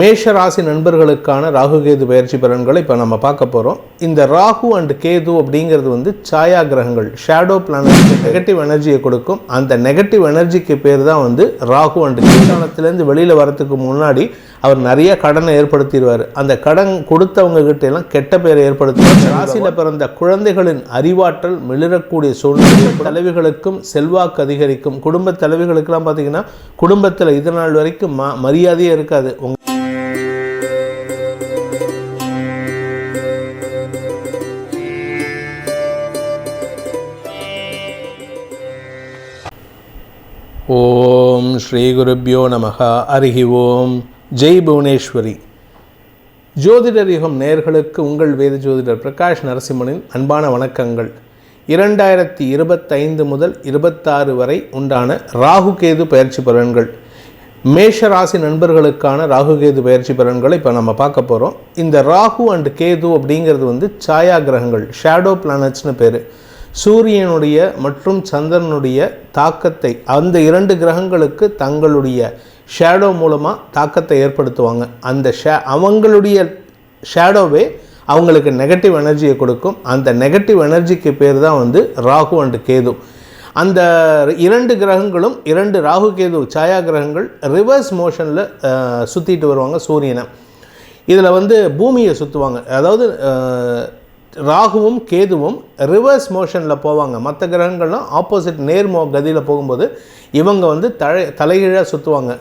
மேஷ ராசி நண்பர்களுக்கான ராகு கேது பயிற்சி பலன்களை இப்போ நம்ம பார்க்க போகிறோம் இந்த ராகு அண்ட் கேது அப்படிங்கிறது வந்து சாயா கிரகங்கள் ஷேடோ பிளானட் நெகட்டிவ் எனர்ஜியை கொடுக்கும். அந்த நெகட்டிவ் எனர்ஜிக்கு பேர் தான் வந்து ராகு அண்ட் கேதானத்துலேருந்து வெளியில் வரத்துக்கு முன்னாடி அவர் நிறைய கடனை ஏற்படுத்திடுவார். அந்த கடன் கொடுத்தவங்க கிட்ட எல்லாம் கெட்ட பேரை ஏற்படுத்துவார். ராசியில் பிறந்த குழந்தைகளின் அறிவாற்றல் மிளிரக்கூடிய சூழ்நிலை தலைவிகளுக்கும் செல்வாக்கு அதிகரிக்கும். குடும்ப தலைவிகளுக்கெல்லாம் பார்த்தீங்கன்னா குடும்பத்தில் இதனால் வரைக்கும் ம மரியாதையே இருக்காது. உங்கள் ஓம் ஸ்ரீ குருப்யோ நமக அருகி ஓம். ஜெய் புவனேஸ்வரி. ஜோதிடர் யுகம் நேர்களுக்கு உங்கள் வேத ஜோதிடர் பிரகாஷ் நரசிம்மனின் அன்பான வணக்கங்கள். இரண்டாயிரத்தி இருபத்தைந்து முதல் இருபத்தாறு வரை உண்டான ராகு கேது பயிற்சி பலன்கள். மேஷ ராசி நண்பர்களுக்கான ராகு கேது பயிற்சி பலன்களை இப்போ நம்ம பார்க்க போகிறோம் இந்த ராகு அண்ட் கேது அப்படிங்கிறது வந்து சாயா கிரகங்கள் ஷேடோ பிளானட்ஸ்னு பேர். சூரியனுடைய மற்றும் சந்திரனுடைய தாக்கத்தை அந்த இரண்டு கிரகங்களுக்கு தங்களுடைய ஷேடோ மூலமாக தாக்கத்தை ஏற்படுத்துவாங்க. அந்த ஷே அவங்களுடைய ஷேடோவே அவங்களுக்கு நெகட்டிவ் எனர்ஜியை கொடுக்கும். அந்த நெகட்டிவ் எனர்ஜிக்கு பேர் தான் வந்து ராகு அண்ட் கேது. அந்த இரண்டு கிரகங்களும் இரண்டு ராகு கேது சாயா கிரகங்கள் ரிவர்ஸ் மோஷனில் சுற்றிட்டு வருவாங்க சூரியனை. இதில் வந்து பூமியை சுற்றுவாங்க அதாவது ராகுவும் கேதுவும் ரிவர்ஸ் மோஷனில் போவாங்க. மற்ற கிரகங்கள்லாம் ஆப்போசிட் நேர்மோ கதியில் போகும்போது இவங்க வந்து தலை தலைகீழாக சுற்றுவாங்க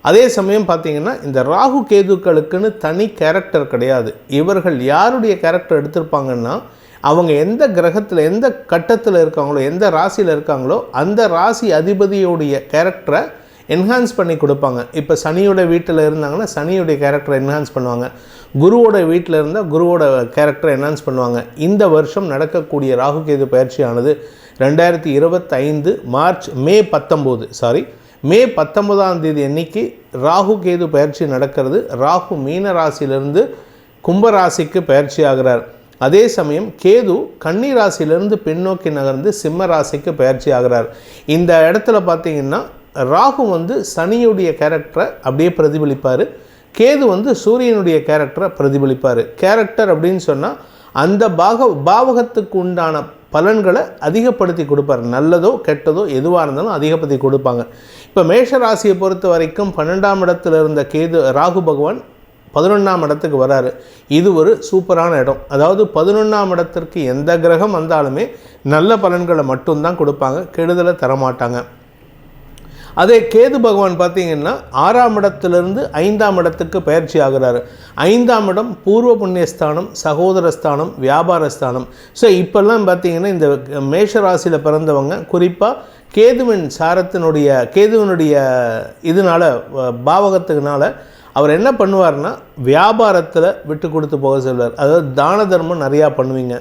அதே சமயம் பார்த்தீங்கன்னா இந்த ராகு கேதுக்களுக்குன்னு தனி கேரக்டர் கிடையாது. இவர்கள் யாருடைய கேரக்டர் எடுத்திருப்பாங்கன்னா அவங்க எந்த கிரகத்தில் எந்த கட்டத்தில் இருக்காங்களோ எந்த ராசியில் இருக்காங்களோ அந்த ராசி அதிபதியுடைய கேரக்டரை என்ஹான்ஸ் பண்ணி கொடுப்பாங்க. இப்போ சனியோட வீட்டில் இருந்தாங்கன்னா சனியுடைய கேரக்டரை என்ஹான்ஸ் பண்ணுவாங்க. குருவோட வீட்டில் இருந்தால் குருவோட கேரக்டரை என்ஹான்ஸ் பண்ணுவாங்க. இந்த வருஷம் நடக்கக்கூடிய ராகு கேது பயிற்சியானது ரெண்டாயிரத்தி இருபத்தைந்து மார்ச் மே பத்தொம்போது சாரி மே பத்தொன்பதாம் தேதி அன்னைக்கு ராகு கேது பயிற்சி நடக்கிறது. ராகு மீன ராசியிலிருந்து கும்பராசிக்கு பயிற்சி ஆகிறார். அதே சமயம் கேது கன்னி ராசியிலிருந்து பின்னோக்கி நகர்ந்து சிம்ம ராசிக்கு பயிற்சி ஆகிறார். இந்த இடத்துல பார்த்தீங்கன்னா ராகு வந்து சனியுடைய கேரக்டரை அப்படியே பிரதிபலிப்பார். கேது வந்து சூரியனுடைய கேரக்டரை பிரதிபலிப்பார். கேரக்டர் அப்படின்னு சொன்னால் அந்த பாக பாவகத்துக்கு உண்டான பலன்களை அதிகப்படுத்தி கொடுப்பார். நல்லதோ கெட்டதோ எதுவாக இருந்தாலும் அதிகப்படுத்தி கொடுப்பாங்க. இப்போ மேஷ ராசியை பொறுத்த வரைக்கும் பன்னெண்டாம் இடத்துல இருந்த கேது ராகு பகவான் பதினொன்றாம் இடத்துக்கு வராரு. இது ஒரு சூப்பரான இடம். அதாவது பதினொன்றாம் இடத்திற்கு எந்த கிரகம் வந்தாலுமே நல்ல பலன்களை மட்டும்தான் கொடுப்பாங்க. கெடுதலை தரமாட்டாங்க. அதே கேது பகவான் பார்த்தீங்கன்னா ஆறாம் இடத்துலேருந்து ஐந்தாம் இடத்துக்கு பயிற்சி ஆகிறாரு. ஐந்தாம் இடம் பூர்வ புண்ணியஸ்தானம் சகோதரஸ்தானம் வியாபாரஸ்தானம். ஸோ இப்போல்லாம் பார்த்தீங்கன்னா இந்த மேஷ ராசியில் பிறந்தவங்க குறிப்பாக கேதுவின் சாரத்தினுடைய கேதுவனுடைய இதனால் பாவகத்துக்குனால அவர் என்ன பண்ணுவார்னா வியாபாரத்தில் விட்டு கொடுத்து போக சொல்வார். அதாவது தான தர்மம் நிறையா பண்ணுவீங்க.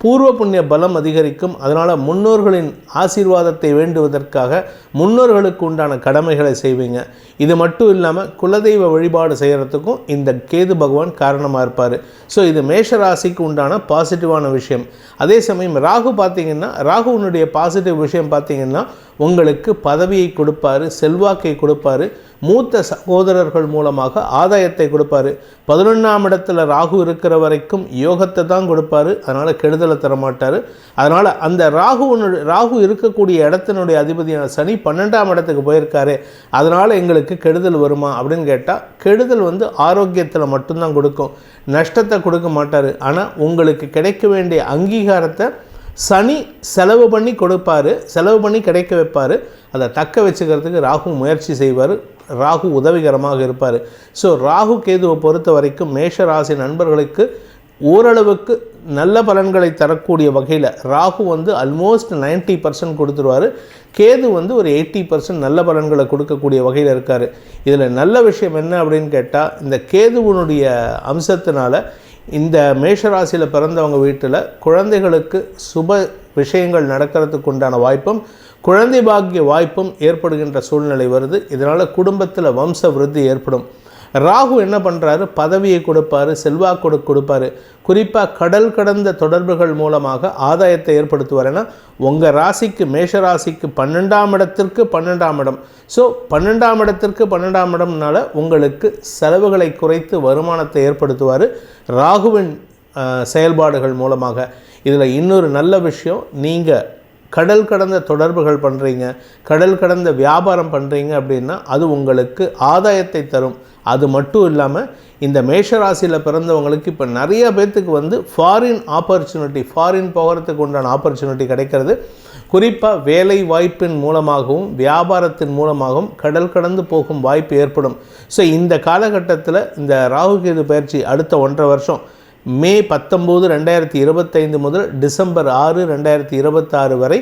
பூர்வ புண்ணிய பலம் அதிகரிக்கும். அதனால் முன்னோர்களின் ஆசீர்வாதத்தை வேண்டுவதற்காக முன்னோர்களுக்கு உண்டான கடமைகளை செய்வீங்க. இது மட்டும் இல்லாமல் குலதெய்வ வழிபாடு செய்கிறதுக்கும் இந்த கேது பகவான் காரணமாக இருப்பார். ஸோ இது மேஷ ராசிக்கு உண்டான பாசிட்டிவான விஷயம். அதே சமயம் ராகு பார்த்தீங்கன்னா ராகுவினுடைய பாசிட்டிவ் விஷயம் பார்த்தீங்கன்னா உங்களுக்கு பதவியை கொடுப்பாரு செல்வாக்கை கொடுப்பாரு மூத்த சகோதரர்கள் மூலமாக ஆதாயத்தை கொடுப்பாரு. பதினொன்றாம் இடத்துல ராகு இருக்கிற வரைக்கும் யோகத்தை தான் கொடுப்பார். அதனால் கெடுதல் தரமாட்டார். அதனால் அந்த ராகுவனுடைய ராகு இருக்கக்கூடிய இடத்தினுடைய அதிபதியான சனி பன்னெண்டாம் இடத்துக்கு போயிருக்காரு. அதனால் எங்களுக்கு கெடுதல் வருமா அப்படின்னு கேட்டால் கெடுதல் வந்து ஆரோக்கியத்தில் மட்டும்தான் கொடுக்கும். நஷ்டத்தை கொடுக்க மாட்டார். ஆனால் உங்களுக்கு கிடைக்க வேண்டிய அங்கீகாரத்தை சனி செலவு பண்ணி கொடுப்பாரு. செலவு பண்ணி கிடைக்க வைப்பார். அதை தக்க வச்சுக்கிறதுக்கு ராகு முயற்சி செய்வார். ராகு உதவிகரமாக இருப்பார். ஸோ ராகு கேதுவை பொறுத்த வரைக்கும் மேஷ ராசி நண்பர்களுக்கு ஓரளவுக்கு நல்ல பலன்களை தரக்கூடிய வகையில் ராகு வந்து அல்மோஸ்ட் நைன்ட்டி பர்சன்ட் கொடுத்துருவார். கேது வந்து ஒரு எயிட்டி பர்சன்ட் நல்ல பலன்களை கொடுக்கக்கூடிய வகையில் இருக்கார். இதில் நல்ல விஷயம் என்ன அப்படின்னு கேட்டால் இந்த கேதுவனுடைய அம்சத்தினால இந்த மேஷராசியில் பிறந்தவங்க வீட்டில் குழந்தைகளுக்கு சுப விஷயங்கள் நடக்கிறதுக்கு உண்டான வாய்ப்பும் குழந்தை பாக்கிய வாய்ப்பும் ஏற்படுகின்ற சூழ்நிலை வருது. இதனால் குடும்பத்தில் வம்ச விருத்தி ஏற்படும். ராகு என்ன பண்ணுறாரு பதவியை கொடுப்பாரு செல்வாக்கு கொடுப்பாரு. குறிப்பாக கடல் கடந்த தொடர்புகள் மூலமாக ஆதாயத்தை ஏற்படுத்துவார். ஏன்னா உங்கள் ராசிக்கு மேஷ ராசிக்கு பன்னெண்டாம் இடத்திற்கு பன்னெண்டாம் இடம். ஸோ பன்னெண்டாம் இடத்திற்கு பன்னெண்டாம் இடம்னால உங்களுக்கு செலவுகளை குறைத்து வருமானத்தை ஏற்படுத்துவார் ராகுவின் செயல்பாடுகள் மூலமாக. இதில் இன்னொரு நல்ல விஷயம் நீங்கள் கடல் கடந்த தொடர்புகள் பண்ணுறீங்க கடல் கடந்த வியாபாரம் பண்ணுறீங்க அப்படின்னா அது உங்களுக்கு ஆதாயத்தை தரும். அது மட்டும் இல்லாமல் இந்த மேஷராசியில் பிறந்தவங்களுக்கு இப்போ நிறைய பேர்த்துக்கு வந்து ஃபாரின் ஆப்பர்ச்சுனிட்டி ஃபாரின் போகிறதுக்கு உண்டான ஆப்பர்ச்சுனிட்டி கிடைக்கிறது. குறிப்பாக வேலை வாய்ப்பின் மூலமாகவும் வியாபாரத்தின் மூலமாகவும் கடல் கடந்து போகும் வாய்ப்பு ஏற்படும். ஸோ இந்த காலகட்டத்தில் இந்த ராகுகேது பயிற்சி அடுத்த ஒன்றரை வருஷம். மே பத்தொம்போது ரெண்டாயிரத்தி இருபத்தைந்து முதல் டிசம்பர் ஆறு ரெண்டாயிரத்தி இருபத்தாறு வரை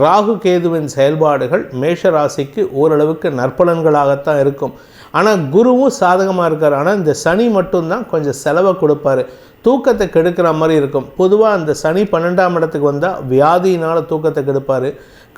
ராகு கேதுவின் செயல்பாடுகள் மேஷ ராசிக்கு ஓரளவுக்கு நற்பலன்களாகத்தான் இருக்கும். ஆனால் குருவும் சாதகமாக இருக்கார். ஆனால் இந்த சனி மட்டும்தான் கொஞ்சம் செலவை கொடுப்பாரு. தூக்கத்தை கெடுக்கிற மாதிரி இருக்கும். பொதுவாக அந்த சனி பன்னெண்டாம் இடத்துக்கு வந்தால் வியாதியினால் தூக்கத்தை கெடுப்பார்.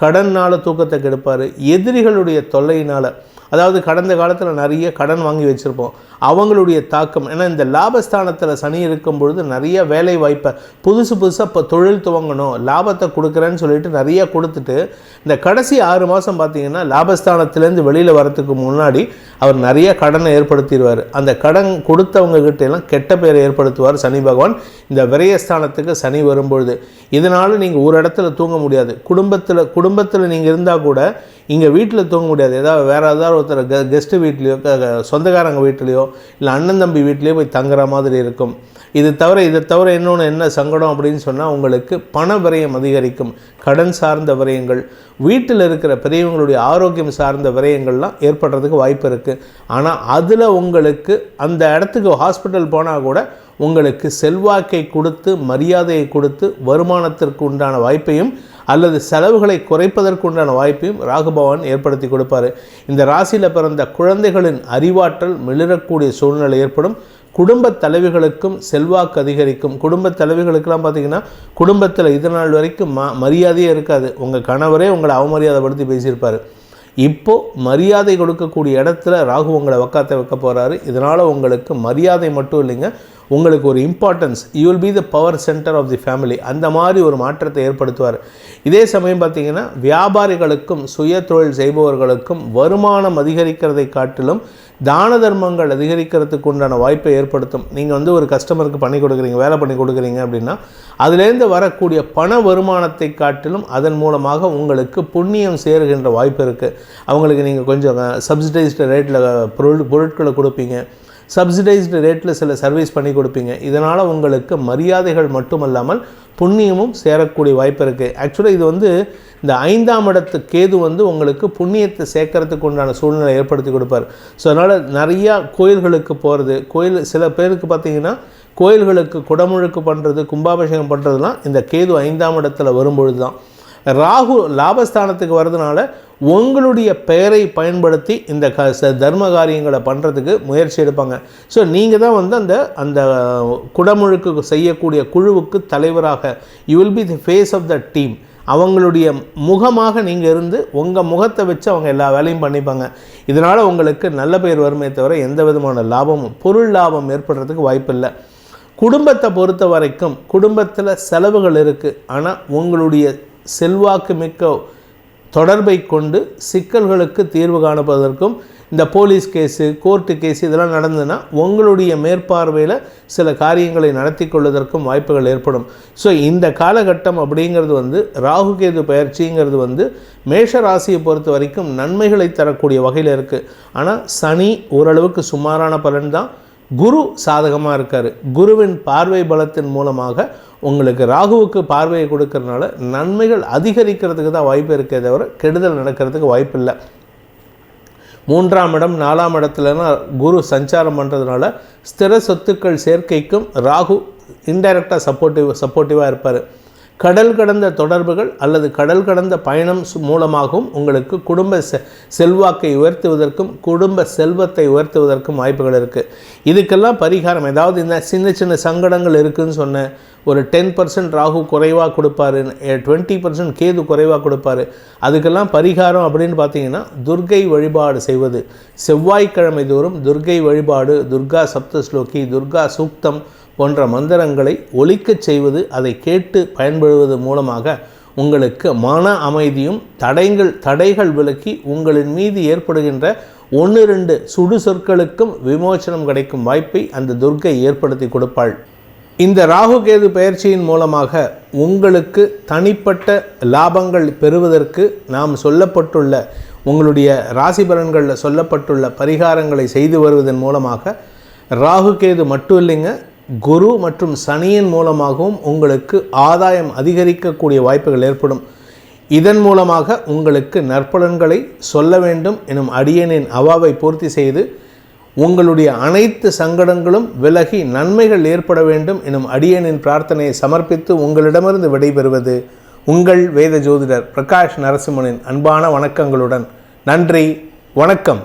கடனால் தூக்கத்தை கெடுப்பார். எதிரிகளுடைய தொல்லையினால். அதாவது கடந்த காலத்தில் நிறைய கடன் வாங்கி வச்சுருப்போம். அவங்களுடைய தாக்கம் ஏன்னா இந்த லாபஸ்தானத்தில் சனி இருக்கும் பொழுது நிறைய வேலை வாய்ப்பை புதுசு புதுசாக இப்போ தொழில் துவங்கணும் லாபத்தை கொடுக்குறேன்னு சொல்லிட்டு நிறைய கொடுத்துட்டு இந்த கடைசி ஆறு மாதம் பார்த்தீங்கன்னா லாபஸ்தானத்துலேருந்து வெளியில் வரத்துக்கு முன்னாடி அவர் நிறைய கடனை ஏற்படுத்திடுவார். அந்த கடன் கொடுத்தவங்க கிட்ட எல்லாம் கெட்ட பேரை ஏற்படுத்துவார் சனி பகவான். இந்த விரயஸ்தானத்துக்கு சனி வரும்பொழுது. இதனால் நீங்கள் ஒரு இடத்துல தூங்க முடியாது. குடும்பத்தில் குடும்பத்தில் நீங்கள் இருந்தால் கூட இங்கே வீட்டில் தூங்க முடியாது. ஏதாவது வேறு ஏதாவது ஒருத்தர் கெ கெஸ்ட்டு வீட்லேயோ சொந்தக்காரங்க வீட்லேயோ இல்லை அண்ணன் தம்பி வீட்லேயோ போய் தங்குற மாதிரி இருக்கும். இது தவிர இதை தவிர இன்னொன்று என்ன சங்கடம் அப்படின்னு சொன்னால் உங்களுக்கு பண விரயம் அதிகரிக்கும். கடன் சார்ந்த விரயங்கள் வீட்டில் இருக்கிற பெரியவங்களுடைய ஆரோக்கியம் சார்ந்த விரயங்கள்லாம் ஏற்படுறதுக்கு வாய்ப்பு இருக்குது ஆனால் அதில் உங்களுக்கு அந்த இடத்துக்கு ஹாஸ்பிட்டல் போனால் கூட உங்களுக்கு செல்வாக்கை கொடுத்து மரியாதையை கொடுத்து வருமானத்திற்கு உண்டான வாய்ப்பையும் அல்லது செலவுகளை குறைப்பதற்குண்டான வாய்ப்பையும் ராகுபவான் ஏற்படுத்தி கொடுப்பாரு. இந்த ராசியில் பிறந்த குழந்தைகளின் அறிவாற்றல் மிளிரக்கூடிய சூழ்நிலை ஏற்படும். குடும்பத் தலைவிகளுக்கும் செல்வாக்கு அதிகரிக்கும். குடும்பத் தலைவிகளுக்கெல்லாம் பார்த்தீங்கன்னா குடும்பத்தில் இது நாள் வரைக்கும் ம மரியாதையே இருக்காது. உங்கள் கணவரே உங்களை அவமரியாதைப்படுத்தி பேசியிருப்பார். இப்போது மரியாதை கொடுக்கக்கூடிய இடத்துல ராகு உங்களை உக்காத்த வைக்க போகிறாரு இதனால் உங்களுக்கு மரியாதை மட்டும் இல்லைங்க உங்களுக்கு ஒரு importance you will be the power centre of the family அந்த மாதிரி ஒரு மாற்றத்தை ஏற்படுத்துவார். இதே சமயம் பார்த்தீங்கன்னா வியாபாரிகளுக்கும் சுய தொழில் செய்பவர்களுக்கும் வருமானம் அதிகரிக்கிறதை காட்டிலும் தான தர்மங்கள் அதிகரிக்கிறதுக்கு உண்டான வாய்ப்பை ஏற்படுத்தும். நீங்கள் வந்து ஒரு கஸ்டமருக்கு பண்ணி கொடுக்குறீங்க வேலை பண்ணி கொடுக்குறீங்க அப்படின்னா அதுலேருந்து வரக்கூடிய பண வருமானத்தை காட்டிலும் அதன் மூலமாக உங்களுக்கு புண்ணியம் சேருகின்ற வாய்ப்பு இருக்குது அவங்களுக்கு நீங்கள் கொஞ்சம் சப்சிடைஸ்டு ரேட்டில் பொருள் பொருட்களை கொடுப்பீங்க. சப்சிடைஸ்டு ரேட்டில் சில சர்வீஸ் பண்ணி கொடுப்பீங்க. இதனால் உங்களுக்கு மரியாதைகள் மட்டுமல்லாமல் புண்ணியமும் சேரக்கூடிய வாய்ப்பு இருக்குது ஆக்சுவலாக இது வந்து இந்த ஐந்தாம் இடத்து கேது வந்து உங்களுக்கு புண்ணியத்தை சேர்க்கறதுக்கு உண்டான சூழ்நிலை ஏற்படுத்தி கொடுப்பார். ஸோ அதனால் நிறையா கோயில்களுக்கு போகிறது கோயில் சில பேருக்கு பார்த்தீங்கன்னா கோயில்களுக்கு குடமுழுக்கு பண்ணுறது கும்பாபிஷேகம் பண்ணுறதுலாம் இந்த கேது ஐந்தாம் இடத்துல வரும்பொழுது தான் ராகு லாபஸ்தானத்துக்கு வர்றதுனால உங்களுடைய பெயரை பயன்படுத்தி இந்த க ச- தர்ம காரியங்களை பண்ணுறதுக்கு முயற்சி எடுப்பாங்க. ஸோ நீங்கள் தான் வந்து அந்த அந்த குடமுழுக்கு செய்யக்கூடிய குழுவுக்கு தலைவராக you will be the face of the team அவங்களுடைய முகமாக நீங்கள் இருந்து உங்கள் முகத்தை வச்சு அவங்க எல்லா வேலையும் பண்ணிப்பாங்க. இதனால் உங்களுக்கு நல்ல பெயர் வருமே தவிர எந்த விதமான லாபமும் பொருள் லாபம் ஏற்படுறதுக்கு வாய்ப்பில்லை. குடும்பத்தை பொறுத்த வரைக்கும் குடும்பத்தில் செலவுகள் இருக்குது ஆனால் உங்களுடைய செல்வாக்கு மிக்க தொடர்பை கொண்டு சிக்கல்களுக்கு தீர்வு காணப்பதற்கும் இந்த போலீஸ் கேஸு கோர்ட்டு கேஸ் இதெல்லாம் நடந்ததுன்னா உங்களுடைய மேற்பார்வையில் சில காரியங்களை நடத்தி கொள்வதற்கும் வாய்ப்புகள் ஏற்படும். ஸோ இந்த காலகட்டம் அப்படிங்கிறது வந்து ராகுகேது பயிற்சிங்கிறது வந்து மேஷ ராசியை பொறுத்த வரைக்கும் நன்மைகளை தரக்கூடிய வகையில் இருக்குது ஆனால் சனி ஓரளவுக்கு சுமாரான பலன் தான். குரு சாதகமாக இருக்கார். குருவின் பார்வை பலத்தின் மூலமாக உங்களுக்கு ராகுவுக்கு பார்வையை கொடுக்கறதுனால நன்மைகள் அதிகரிக்கிறதுக்கு தான் வாய்ப்பு இருக்கே தவிர கெடுதல் நடக்கிறதுக்கு வாய்ப்பு இல்லை. மூன்றாம் இடம் நாலாம் இடத்துலனா குரு சஞ்சாரம் பண்ணுறதுனால ஸ்திர சொத்துக்கள் சேர்க்கைக்கும் ராகு இன்டைரக்டாக சப்போர்ட்டிவ் சப்போர்ட்டிவாக இருப்பார். கடல் கடந்த தொடர்புகள் அல்லது கடல் கடந்த பயணம் சு- மூலமாகவும் உங்களுக்கு குடும்ப செ செல்வாக்கை உயர்த்துவதற்கும் குடும்ப செல்வத்தை உயர்த்துவதற்கும் வாய்ப்புகள் இருக்குது இதுக்கெல்லாம் பரிகாரம் ஏதாவது இந்த சின்ன சின்ன சங்கடங்கள் இருக்குதுன்னு சொன்னேன் ஒரு டென் பர்சன்ட் ராகு குறைவாக கொடுப்பாரு டுவெண்ட்டி பர்சன்ட் கேது குறைவாக கொடுப்பாரு அதுக்கெல்லாம் பரிகாரம் அப்படின்னு பார்த்தீங்கன்னா துர்க்கை வழிபாடு செய்வது. செவ்வாய்க்கிழமை தோறும் துர்க்கை வழிபாடு துர்கா சப்தஸ்லோகி துர்கா சூக்தம் போன்ற மந்திரங்களை ஒழிக்கச் செய்வது அதை கேட்டு பயன்படுவது மூலமாக உங்களுக்கு மன அமைதியும் தடைகள் தடைகள் விலக்கி உங்களின் மீது ஏற்படுகின்ற ஒன்று ரெண்டு சுடு சொற்களுக்கும் விமோசனம் கிடைக்கும் வாய்ப்பை அந்த துர்க்கை ஏற்படுத்தி கொடுப்பாள். இந்த ராகுகேது பயிற்சியின் மூலமாக உங்களுக்கு தனிப்பட்ட லாபங்கள் பெறுவதற்கு நாம் சொல்லப்பட்டுள்ள உங்களுடைய ராசி பலன்களில் சொல்லப்பட்டுள்ள பரிகாரங்களை செய்து வருவதன் மூலமாக ராகு கேது மட்டும் இல்லைங்க குரு மற்றும் சனியின் மூலமாகவும் உங்களுக்கு ஆதாயம் அதிகரிக்கக்கூடிய வாய்ப்புகள் ஏற்படும். இதன் மூலமாக உங்களுக்கு நற்பலன்களை சொல்ல வேண்டும் எனும் அடியனின் அவாவை பூர்த்தி செய்து உங்களுடைய அனைத்து சங்கடங்களும் விலகி நன்மைகள் ஏற்பட வேண்டும் எனும் அடியனின் பிரார்த்தனையை சமர்ப்பித்து உங்களிடமிருந்து விடைபெறுவது உங்கள் வேத ஜோதிடர் பிரகாஷ் நரசிம்மனின் அன்பான வணக்கங்களுடன். நன்றி வணக்கம்.